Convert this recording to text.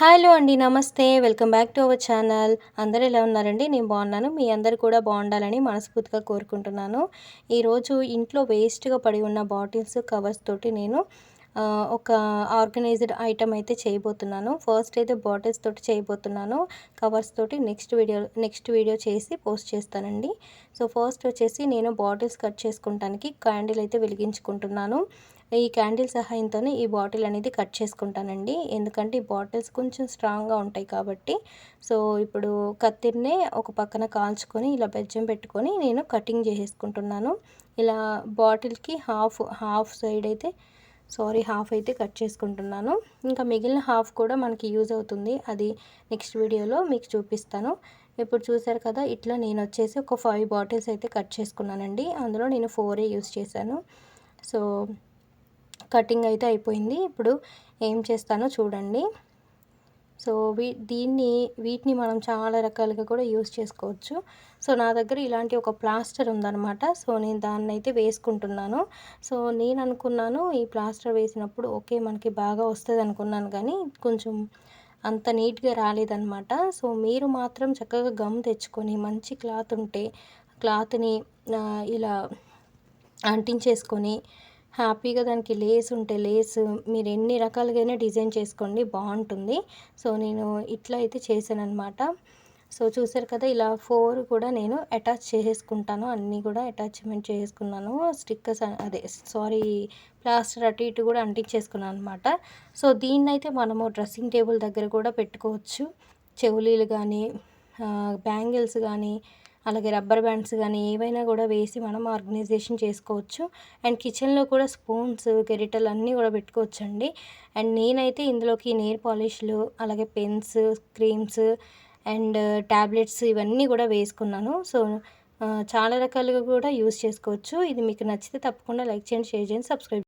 Hello అండి నమస్తే. Welcome back to our channel. అందరూ ఎలా ఉన్నారండి? నేను బాగున్నాను. మీ అందరు కూడా బాగుండాలని మనస్ఫూర్తిగా కోరుకుంటున్నాను. ఈరోజు ఇంట్లో వేస్ట్గా పడి ఉన్న బాటిల్స్ కవర్స్ తోటి నేను ఒక ఆర్గనైజ్డ్ ఐటమ్ అయితే చేయబోతున్నాను. ఫస్ట్ అయితే బాటిల్స్ తోటి చేయబోతున్నాను. కవర్స్ తోటి నెక్స్ట్ వీడియో నెక్స్ట్ వీడియో చేసి పోస్ట్ చేస్తానండి. సో ఫస్ట్ వచ్చేసి నేను బాటిల్స్ కట్ చేసుకుంటానికి క్యాండిల్ అయితే వెలిగించుకుంటున్నాను. ఈ క్యాండిల్ సహాయంతోనే ఈ బాటిల్ అనేది కట్ చేసుకుంటానండి. ఎందుకంటే ఈ బాటిల్స్ కొంచెం స్ట్రాంగ్గా ఉంటాయి కాబట్టి. సో ఇప్పుడు కత్తిరినే ఒక పక్కన కాల్చుకొని ఇలా బెజ్జం పెట్టుకొని నేను కటింగ్ చేసేసుకుంటున్నాను. ఇలా బాటిల్కి హాఫ్ హాఫ్ సైడ్ అయితే సారీ హాఫ్ అయితే కట్ చేసుకుంటున్నాను. ఇంకా మిగిలిన హాఫ్ కూడా మనకి యూజ్ అవుతుంది. అది నెక్స్ట్ వీడియోలో మీకు చూపిస్తాను. ఇప్పుడు చూసారు కదా ఇట్లా నేను వచ్చేసి ఒక ఫైవ్ బాటిల్స్ అయితే కట్ చేసుకున్నానండి. అందులో నేను ఫోరే యూజ్ చేశాను. సో కటింగ్ అయితే అయిపోయింది. ఇప్పుడు ఏం చేస్తానో చూడండి. సో వీ దీన్ని వీటిని మనం చాలా రకాలుగా కూడా యూస్ చేసుకోవచ్చు. సో నా దగ్గర ఇలాంటి ఒక ప్లాస్టర్ ఉందనమాట సో నేను దాన్ని అయితే వేసుకుంటున్నాను. సో నేను అనుకున్నాను ఈ ప్లాస్టర్ వేసినప్పుడు ఓకే మనకి బాగా వస్తుంది అనుకున్నాను కానీ కొంచెం అంత నీట్గా రాలేదనమాట సో మీరు మాత్రం చక్కగా గమ్ తెచ్చుకొని మంచి క్లాత్ ఉంటే క్లాత్ని ఇలా అంటించేసుకొని హ్యాపీగా దానికి లేస్ ఉంటే లేస్ మీరు ఎన్ని రకాలుగా డిజైన్ చేసుకోండి బాగుంటుంది. సో నేను ఇట్లా అయితే చేశాను అనమాట సో చూసారు కదా ఇలా ఫోర్ కూడా నేను అటాచ్ చేసేసుకుంటాను. అన్నీ కూడా అటాచ్మెంట్ చేసుకున్నాను స్టిక్కర్స్ అదే సారీ ప్లాస్టర్ అటు ఇటు కూడా అంటించేసుకున్నాను అనమాట సో దీన్నైతే మనము డ్రెస్సింగ్ టేబుల్ దగ్గర కూడా పెట్టుకోవచ్చు. చెవులీలు కానీ బ్యాంగిల్స్ కానీ అలాగే రబ్బర్ బ్యాండ్స్ కానీ ఏవైనా కూడా వేసి మనం ఆర్గనైజేషన్ చేసుకోవచ్చు. అండ్ కిచెన్లో కూడా స్పూన్స్ గెరిటలు అన్నీ కూడా పెట్టుకోవచ్చు అండి అండ్ నేనైతే ఇందులోకి నెయిల్ పాలిష్లు అలాగే పెన్స్ క్రీమ్స్ అండ్ ట్యాబ్లెట్స్ ఇవన్నీ కూడా వేసుకున్నాను. సో చాలా రకాలుగా కూడా యూస్ చేసుకోవచ్చు. ఇది మీకు నచ్చితే తప్పకుండా లైక్ చేయండి షేర్ చేయండి సబ్స్క్రైబ్